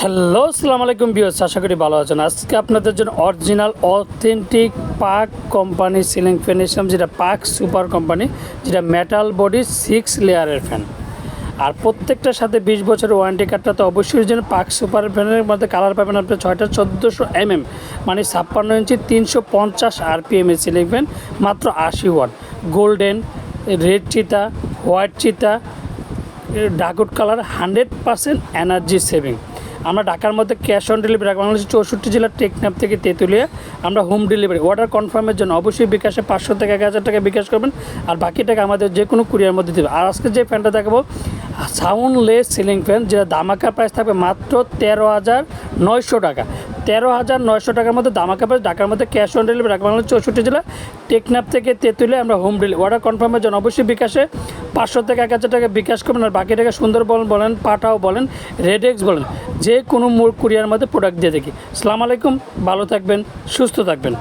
Hello, আসসালামু আলাইকুম বিয়স আশা করি ভালো আছেন। আজকে আপনাদের জন্য original, authentic Pak company ceiling fan এসলাম যেটা পাক সুপার কোম্পানি, যেটা মেটাল বডি সিক্স লেয়ারের ফ্যান আর প্রত্যেকটার সাথে বিশ বছরের ওয়ারেন্টি কার্ডটা তো অবশ্যই যেন পাক সুপার ফ্যানের মধ্যে কালার পাবেন আপনি ছয়টা চোদ্দোশো এমএম মানে ছাপ্পান্ন ইঞ্চি তিনশো পঞ্চাশ আর আরপিএম এর সিলিং ফ্যান মাত্র আশি ওয়াট গোল্ডেন রেড চিতা হোয়াইট চিতা ডাকুট colour hundred percent energy saving আমরা ঢাকার মধ্যে ক্যাশ অন ডেলিভারি বাংলাদেশের চৌষট্টি জেলার টেকনাপ থেকে তেঁতুলিয়া আমরা হোম ডেলিভারি অর্ডার কনফার্মের জন্য অবশ্যই বিকাশে পাঁচশো থেকে এক হাজার টাকা বিকাশ করবেন। আর বাকি টাকা আমাদের যে কোনো কুরিয়ার মধ্যে দেবে। আর আজকে যে ফ্যানটা দেখাবো সাউন্ডলেস সিলিং ফ্যান যেটা দামাকা প্রাইস থাকবে মাত্র তেরো হাজার নয়শো টাকা। তেরো হাজার নয়শো টাকার মধ্যে দামা প্রাইস ঢাকার মধ্যে cash on delivery Dhaka Bangladesh চৌষট্টি জেলা। টেকনাপ থেকে তেঁতুলে আমরা হোম ডেলিভারি অর্ডার কনফার্মের জন্য অবশ্যই বিকাশে পাঁচশো থেকে এক হাজার টাকা বিকাশ করবেন। আর বাকি টাকা সুন্দরবন বলেন, পাঠাও বলেন রেডেক্স বলেন, যে কোনো মূল কুরিয়ার মধ্যে প্রোডাক্ট দিয়ে থাকি সালাম আলাইকুম, ভালো থাকবেন, সুস্থ থাকবেন।